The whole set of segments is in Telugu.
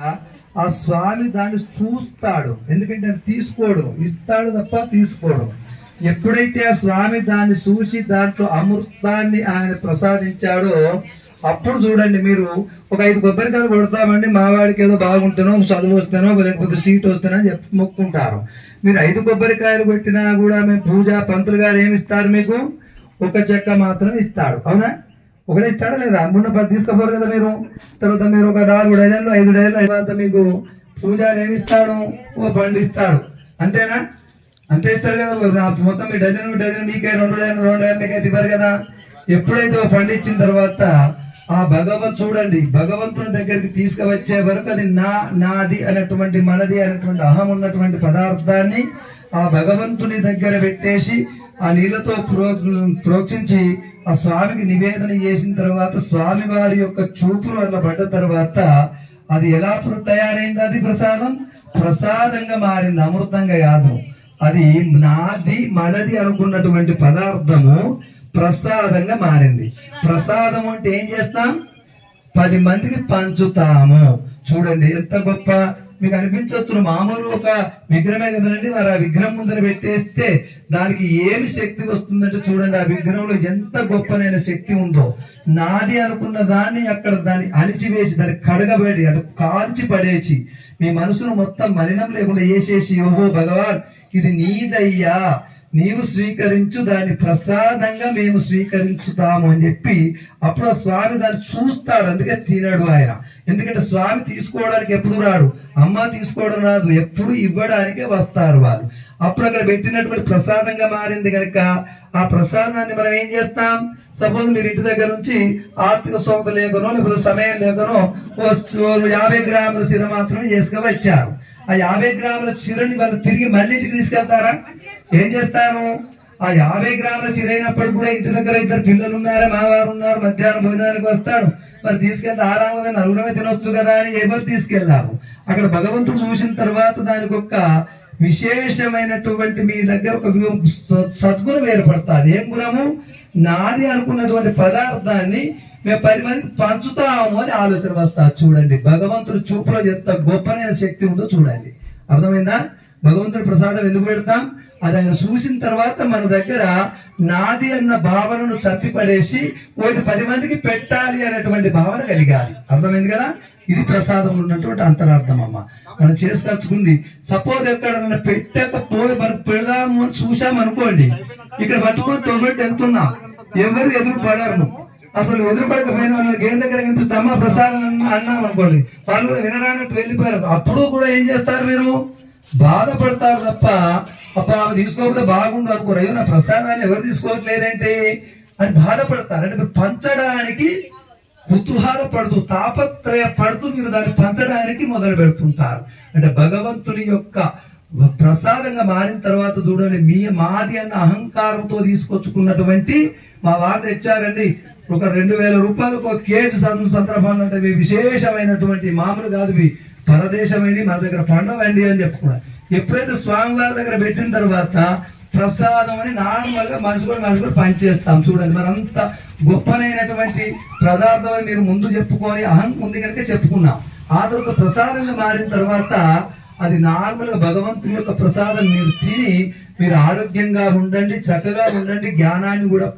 ఆ? స్వామి దాన్ని చూస్తాడు. ఎందుకంటే అది తీసుకోడు. ఇస్తాడు తప్ప తీసుకోడు. ఎప్పుడైతే ఆ స్వామి దాన్ని చూసి దాంట్లో అమృతాన్ని ఆయన ప్రసాదించాడో అప్పుడు చూడండి మీరు ఒక ఐదు కొబ్బరికాయలు కొడతామండి మావాడికి ఏదో బాగుంటానో చదువు వస్తానో లేకపోతే సీట్ వస్తానో అని చెప్పి మొక్కుంటారు. మీరు ఐదు కొబ్బరికాయలు కొట్టినా కూడా మేము పూజ పంతులు గారు ఏమి ఇస్తారు మీకు? ఒక చెక్క మాత్రం ఇస్తాడు. అవునా? ఒకటే ఇస్తాడా లేదా? మొన్న పది తీసుకుపోరు కదా మీరు. తర్వాత మీరు ఒక నాలుగు డజన్లు ఐదు డజన్లు తర్వాత మీకు పూజారి ఏమి ఇస్తాడు ఓ పండు ఇస్తాడు. అంతేనా? అంతే ఇస్తాడు కదా నా మొత్తం మీ డజన్ డజన్ మీకే రెండు డజన్ రెండు డజన్ మీకే ఇవ్వరు కదా. ఎప్పుడైతే ఓ పండు ఇచ్చిన తర్వాత ఆ భగవంత్ చూడండి భగవంతుని దగ్గరికి తీసుకువచ్చే వరకు అది నా నాది అనేటువంటి మనది అనేటువంటి అహం ఉన్నటువంటి పదార్థాన్ని ఆ భగవంతుని దగ్గర పెట్టేసి ఆ నీళ్ళతో ప్రో ప్రోక్షించి ఆ స్వామికి నివేదన చేసిన తర్వాత స్వామి వారి యొక్క చూపులు అట్లా పడ్డ తర్వాత అది ఎలా తయారైంది అది ప్రసాదం? ప్రసాదంగా మారింది అమృతంగా కాదు. అది నాది మనది అనుకున్నటువంటి పదార్థము ప్రసాదంగా మారింది. ప్రసాదం అంటే ఏం చేస్తాం? పది మందికి పంచుతాము. చూడండి ఎంత గొప్ప మీకు అనిపించవచ్చు మామూలు ఒక విగ్రహమే కదండి మరి ఆ విగ్రహం ముందర పెట్టేస్తే దానికి ఏమి శక్తి వస్తుందంటే చూడండి ఆ విగ్రహంలో ఎంత గొప్పనైన శక్తి ఉందో. నాది అనుకున్న దాన్ని అక్కడ దాన్ని అణిచివేసి దాన్ని కడగబడి అటు కాల్చి పడేసి మీ మనసును మొత్తం మలినం లేకుండా వేసేసి ఓహో భగవాన్ ఇది నీదయ్యా నీవు స్వీకరించు దాన్ని ప్రసాదంగా మేము స్వీకరించుతాము అని చెప్పి అప్పుడు ఆ స్వామి దాన్ని చూస్తాడు. అందుకే తినడు ఆయన. ఎందుకంటే స్వామి తీసుకోవడానికి ఎప్పుడు రాడు? అమ్మ తీసుకోవడం రాదు. ఎప్పుడు ఇవ్వడానికే వస్తారు వాళ్ళు. అప్పుడు అక్కడ పెట్టినటువంటి ప్రసాదంగా మారింది కనుక ఆ ప్రసాదాన్ని మనం ఏం చేస్తాం? సపోజ్ మీరు ఇంటి దగ్గర నుంచి ఆర్థిక స్తోమత లేకనో లేకపోతే సమయం లేకనో యాభై గ్రాముల సిర మాత్రమే చేసుకుని వచ్చారు. ఆ యాభై గ్రాముల చీరని వాళ్ళు తిరిగి మళ్ళీ ఇంటికి తీసుకెళ్తారా? ఏం చేస్తారు? ఆ యాభై గ్రాముల చీర అయినప్పుడు కూడా ఇంటి దగ్గర ఇద్దరు పిల్లలు ఉన్నారు మావారు ఉన్నారు మధ్యాహ్నం భోజనానికి వస్తాడు. మరి తీసుకెళ్తే ఆరామంగా నలుగురమే తినొచ్చు కదా అని ఎవరు తీసుకెళ్ళారు? అక్కడ భగవంతుడు చూసిన తర్వాత దానికి ఒక విశేషమైనటువంటి మీ దగ్గర ఒక స- సద్గుణం ఏర్పడుతుంది. ఏం గుణము? నాది అనుకున్నటువంటి పదార్థాన్ని మేము పది మందికి పంచుతాము అని ఆలోచన వస్తా. చూడండి భగవంతుడు చూపులో ఎంత గొప్పనైన శక్తి ఉందో చూడండి. అర్థమైందా? భగవంతుడు ప్రసాదం ఎందుకు పెడతాం? అది ఆయన చూసిన తర్వాత మన దగ్గర నాది అన్న భావనను చంపి పడేసి ఒకటి పది మందికి పెట్టాలి అనేటువంటి భావన కలిగాలి. అర్థమైంది కదా? ఇది ప్రసాదం ఉన్నటువంటి అంతరార్థం అమ్మ. మనం చేసుకొచ్చుకుంది సపోజ్ ఎక్కడన్నా పెట్టకపోయి మనం పెడదాము అని చూసామనుకోండి ఇక్కడ పట్టుకొని తొమ్మిది వెళ్తున్నాం. ఎవరు ఎదురు పడరు అసలు ఎదురు పడకపోయిన వాళ్ళు గేట్ దగ్గర కనిపిస్తే అమ్మ ప్రసాదం అన్నాం అనుకోండి. వాళ్ళు కూడా వినరానట్టు వెళ్ళిపోయారు. అప్పుడు కూడా ఏం చేస్తారు మీరు బాధపడతారు తప్ప అప్ప ఆమె తీసుకోకపోతే బాగుండు అనుకోరు. అయ్యో నా ప్రసాదాన్ని ఎవరు తీసుకోవట్లేదేంటి? అని బాధపడతారు. అంటే మీరు పంచడానికి కుతూహల పడుతూ తాపత్రయ పడుతూ మీరు దాన్ని పంచడానికి మొదలు పెడుతుంటారు. అంటే భగవంతుని యొక్క ప్రసాదంగా మారిన తర్వాత చూడండి మీ మాది అన్న అహంకారంతో తీసుకొచ్చుకున్నటువంటి మా వారు తెచ్చారండి. ఒక రెండు వేల రూపాయలకు ఒక కేజీ సంద- సందర్భాలు అంటే విశేషమైనటువంటి మామూలు కాదు ఇవి. పరదేశమైన మన దగ్గర పండవండి అని చెప్పుకున్నారు ఎప్పుడైతే స్వామివారి దగ్గర పెట్టిన తర్వాత ప్రసాదం అని నార్మల్గా మనిషి కూడా మనిషి కూడా పనిచేస్తాం చూడండి. మరి అంత గొప్పనైనటువంటి పదార్థం అని మీరు ముందు చెప్పుకొని అహం ఉంది కనుక చెప్పుకున్నాం. ఆ తర్వాత ప్రసాదంగా మారిన తర్వాత అది నార్మల్గా భగవంతుని యొక్క ప్రసాదం మీరు తిని మీరు ఆరోగ్యంగా ఉండండి చక్కగా ఉండండి జ్ఞానాన్ని కూడా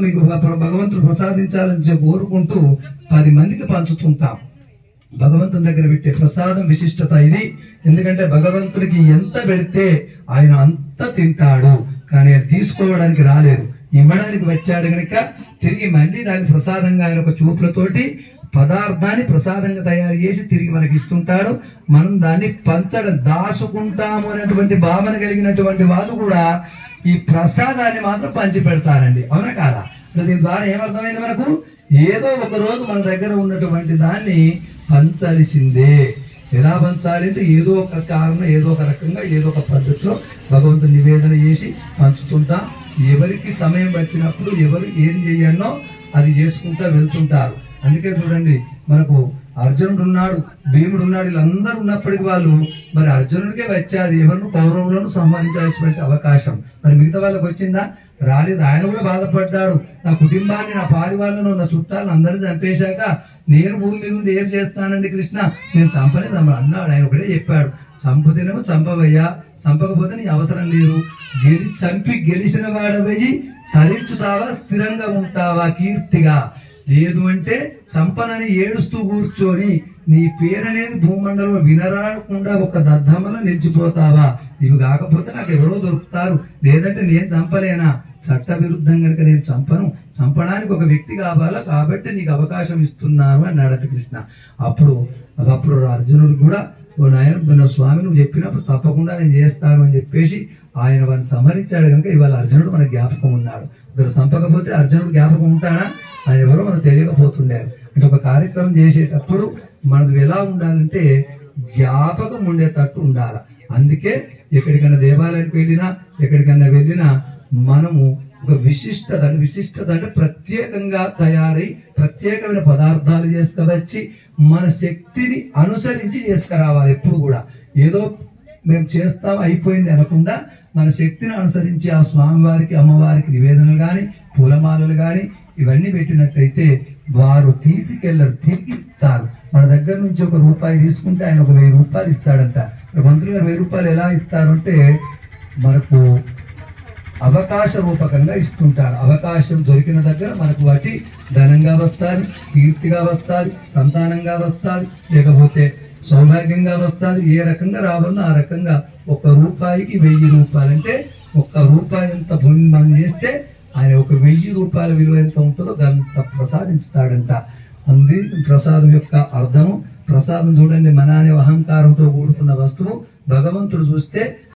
మీకు భగవంతుడు ప్రసాదించాలని కోరుకుంటూ పది మందికి పంచుతుంటాం. భగవంతుని దగ్గర పెట్టే ప్రసాదం విశిష్టత ఇది. ఎందుకంటే భగవంతుడికి ఎంత పెడితే ఆయన అంత తింటాడు. కానీ ఆయన తీసుకోవడానికి రాలేదు. ఇవ్వడానికి వచ్చాడు కనుక తిరిగి మళ్ళీ దాని ప్రసాదంగా ఆయన ఒక చూపులతోటి పదార్థాన్ని ప్రసాదంగా తయారు చేసి తిరిగి మనకి ఇస్తుంటాడు. మనం దాన్ని పంచడం దాచుకుంటాము అనేటువంటి భావన కలిగినటువంటి వాళ్ళు కూడా ఈ ప్రసాదాన్ని మాత్రం పంచి పెడతారండి అవునా కాదా? అంటే దీని ద్వారా ఏమర్థమైంది మనకు? ఏదో ఒక రోజు మన దగ్గర ఉన్నటువంటి దాన్ని పంచాల్సిందే. ఎలా పంచాలి అంటే ఏదో ఒక కారణం ఏదో ఒక రకంగా ఏదో ఒక పద్ధతిలో భగవంతుని నివేదన చేసి పంచుతుంటాం. ఎవరికి సమయం వచ్చినప్పుడు ఎవరు ఏం చేయాలో అది చేసుకుంటా వెళ్తుంటారు. అందుకే చూడండి మనకు అర్జునుడు ఉన్నాడు భీముడు ఉన్నాడు వీళ్ళందరూ ఉన్నప్పటికీ వాళ్ళు మరి అర్జునుడికే వచ్చేది ఎవరిని కౌరవులను సంహరించాల్సినటువంటి అవకాశం. మరి మిగతా వాళ్ళకి వచ్చిందా? రాలేదు. ఆయన కూడా బాధపడ్డాడు. నా కుటుంబాన్ని నా పారి వాళ్ళను నా చుట్టాలను అందరిని చంపేశాక నేను భూమి మీద ఉండి ఏం చేస్తానండి కృష్ణ? నేను చంపలేదు అన్నాడు. ఆయన ఒకటే చెప్పాడు. చంపుతేనేమో చంపవయ్యా. చంపకపోతే నీ అవసరం లేదు. గెలి చంపి గెలిచిన వాడవయ్యి తరించుతావా స్థిరంగా ఉంటావా కీర్తిగా? లేదు అంటే చంపనని ఏడుస్తూ కూర్చొని నీ పేరనేది భూమండలం వినరాకుండా ఒక దద్దమ్మలో నిలిచిపోతావా? ఇవి కాకపోతే నాకు ఎవరో దొరుకుతారు. లేదంటే నేను చంపలేనా? చట్ట విరుద్ధం కనుక నేను చంపను. చంపడానికి ఒక వ్యక్తి కావాలా? కాబట్టి నీకు అవకాశం ఇస్తున్నాను అన్నాడట కృష్ణ. అప్పుడు అప్పుడు అర్జునుడు కూడా ఓ నాయన నువ్వు స్వామి నువ్వు చెప్పినప్పుడు తప్పకుండా నేను చేస్తాను అని చెప్పేసి ఆయన వారిని సంహరించాడు కనుక ఇవాళ అర్జునుడు మన జ్ఞాపకం ఉన్నాడు. ఇక్కడ చంపకపోతే అర్జునుడు జ్ఞాపకం ఉంటాడా? ఆయన ఎవరో మనకు తెలియకపోతుండారు అంటే ఒక కార్యక్రమం చేసేటప్పుడు మనది ఎలా ఉండాలంటే జ్ఞాపకం ఉండేటట్టు ఉండాలి. అందుకే ఎక్కడికైనా దేవాలయానికి వెళ్ళినా ఎక్కడికైనా వెళ్ళినా మనము ఒక విశిష్టత అంటే విశిష్టత అంటే ప్రత్యేకంగా తయారై ప్రత్యేకమైన పదార్థాలు చేసుకువచ్చి మన శక్తిని అనుసరించి చేసుకురావాలి ఎప్పుడు కూడా. ఏదో మేము చేస్తాం అయిపోయింది అనకుండా మన శక్తిని అనుసరించి ఆ స్వామివారికి అమ్మవారికి నివేదనలు కానీ పూలమాలలు కానీ ఇవన్నీ పెట్టినట్టయితే వారు తీసుకెళ్ళరు తిరిగి ఇస్తారు మన దగ్గర నుంచి ఒక రూపాయి తీసుకుంటే ఆయన ఒక వెయ్యి రూపాయలు ఇస్తాడంట. మంత్రులు గారు వెయ్యి రూపాయలు ఎలా ఇస్తారంటే మనకు అవకాశ రూపకంగా ఇస్తుంటారు. అవకాశం దొరికిన దగ్గర మనకు వాటి ధనంగా వస్తారు కీర్తిగా వస్తారు సంతానంగా వస్తారు లేకపోతే సౌభాగ్యంగా వస్తారు ఏ రకంగా రావాలో ఆ రకంగా ఒక రూపాయికి వెయ్యి రూపాయలు అంటే ఒక్క రూపాయి ఎంత భూమి మనం చేస్తే ఆయన ఒక వెయ్యి రూపాయల విలువ ఎంత ఉంటుందో అంత ప్రసాదించుతాడంట. అంది ప్రసాదం యొక్క అర్థము ప్రసాదం చూడండి మన అనే అహంకారంతో కూడుకున్న వస్తువు భగవంతుడు చూస్తే